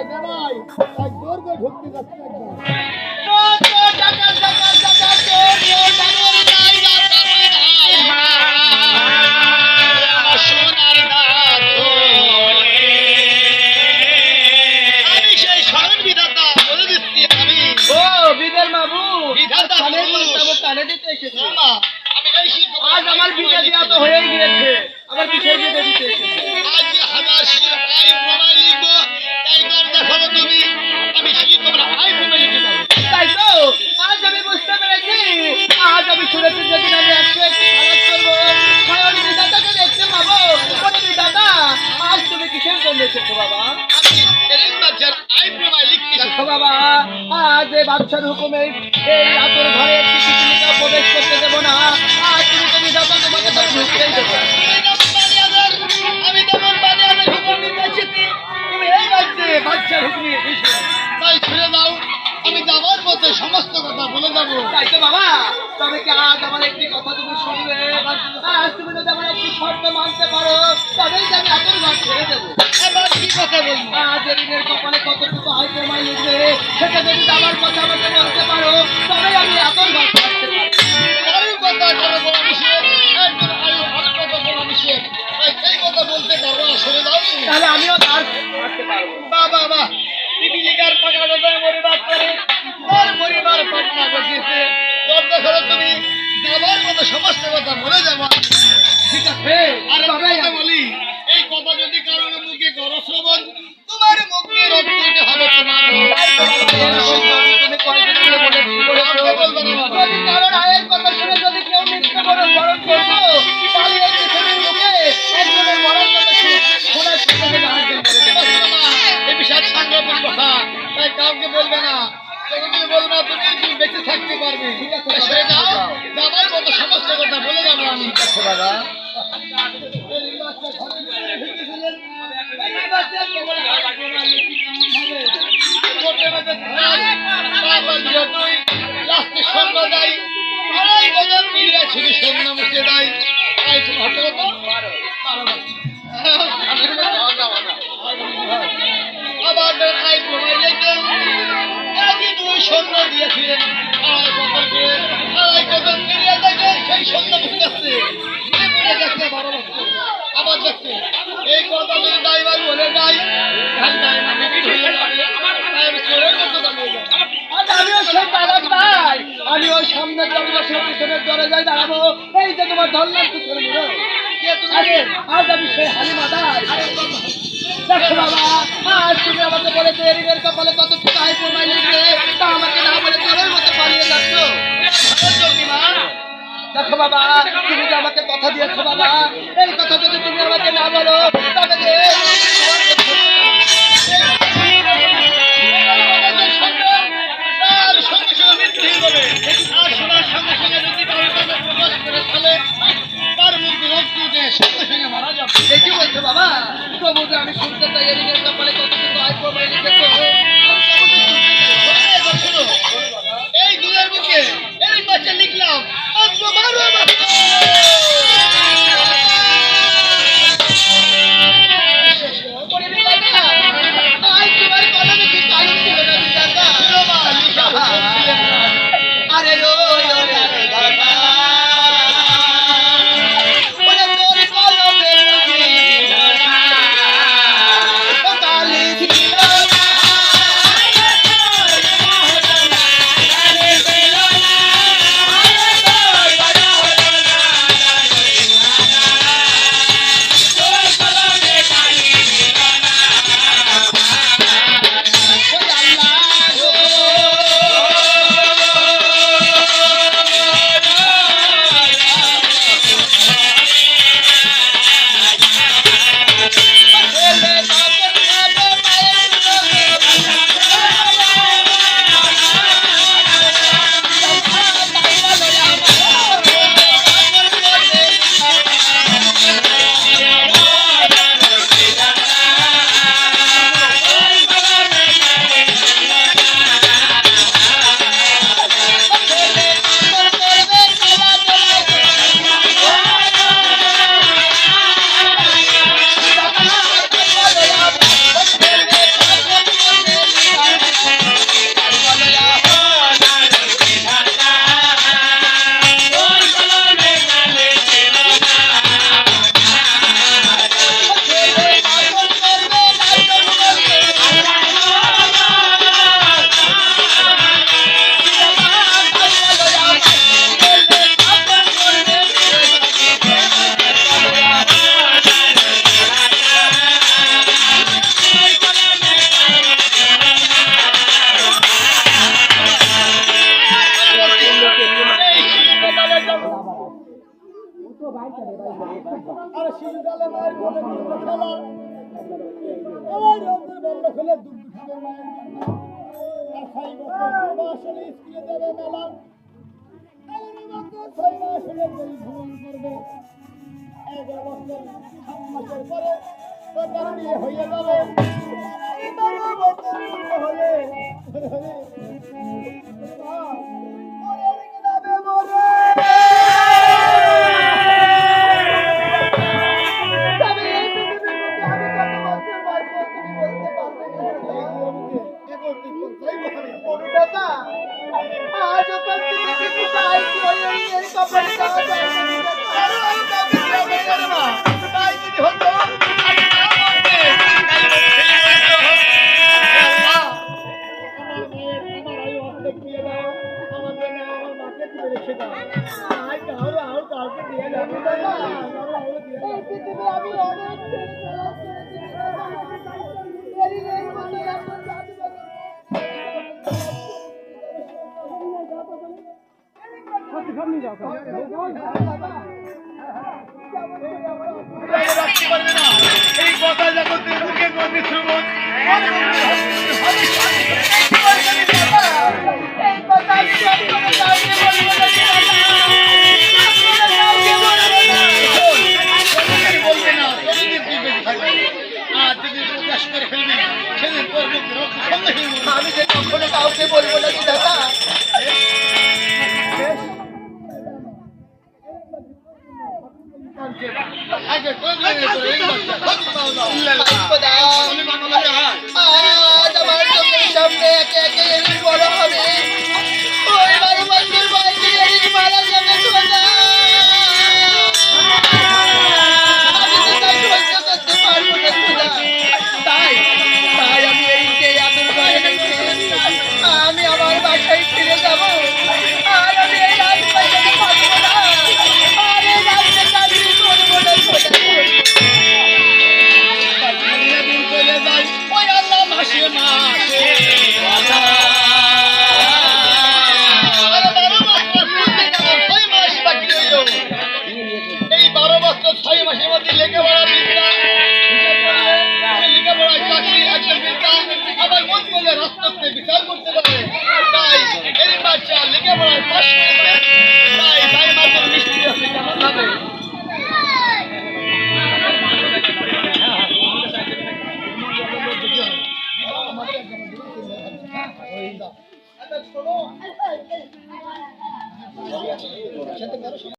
নাই জামাই এক জোর ঢুকতে যাচ্ছে একদম। দিতে দিতে আজ আমার বিয়ে দেওয়া তো হয়েই গিয়েছে। আমার বিশের বিয়ে দিতে বাচ্চার হুকুমে এই রাতের ঘরে প্রবেশ করতে দেবো না। আর তুমি তুমি বিধাতা তোমাকে তো ঢুকতেই দেবো। আমি তেমন বানিয়াদের হুকুম দিতে এসেছি তুমি এই রাজ্যে হুকুমে আমি পথে সমস্ত কথা বলে যাব তাই তো বাবা, তবে কি আজ আমার একটি কথা তুমি শুনবে? আজ তুমি যদি আমার একটি শর্ত মানতে পারো, তবেই আমি আতর ঘর ছেড়ে দেবো। এবার কি কথা বলব? আজ ঋণের কপালে প্রমাণ সেটা যদি আমার কথা আমাকে বলতে পারো তবেই আমি আতর ঘর ছাড়তে পারব। কারোর কথা কারও বলা নিষেধ একজন আয়ু আমার কথা বলা নিষেধ তাই এই কথা বলতে পারব না সরে দাও তুমি তাহলে আমিও তার ছাড়তে পারব। বাবা পিপিলিকার পাকা পরিবার করে তোর পরিবার পাটনা বসিয়েছে তোর দেখো তুমি। যাবার মতো সমস্ত কথা বলে যাব। ঠিক আছে আর কথা বলি। এই কথা যদি কারোর মুখে করো তোমার মুখে রক্ত হবে তোমার। পারবে ঠিক আছে, সরে যাও যাবার মতো সমস্ত কথা বলে যাব আমি। আচ্ছা বাবা এই বাচ্চা ঘরে ঢুকে ঢুকেছিলেন। এই পিছনের দরজায় দাঁড়াবো। এই যে তোমার ধরলাম কে আরে আজ আমি সেই হালিমা দাই দেখো বাবা আজ তুমি আমাকে বলেছ এরিনের কপালে কত টাকা প্রমাণ লিখবে তা আমাকে না বলে চোরের মতো পালিয়ে যাচ্ছ। দেখো বাবা তুমি যে আমাকে কথা দিয়েছ বাবা এই কথা যদি তুমি আমাকে না বলো তবে আর শীতকালে মায়ের কোলে কোলে খেলা আমার রোদের বন্ধ খেলে দুধ হয়ে যাবে Hadi kalmayacak. আমি যে কখনো কাউকে বলব না কি দাদা আগে কোথায়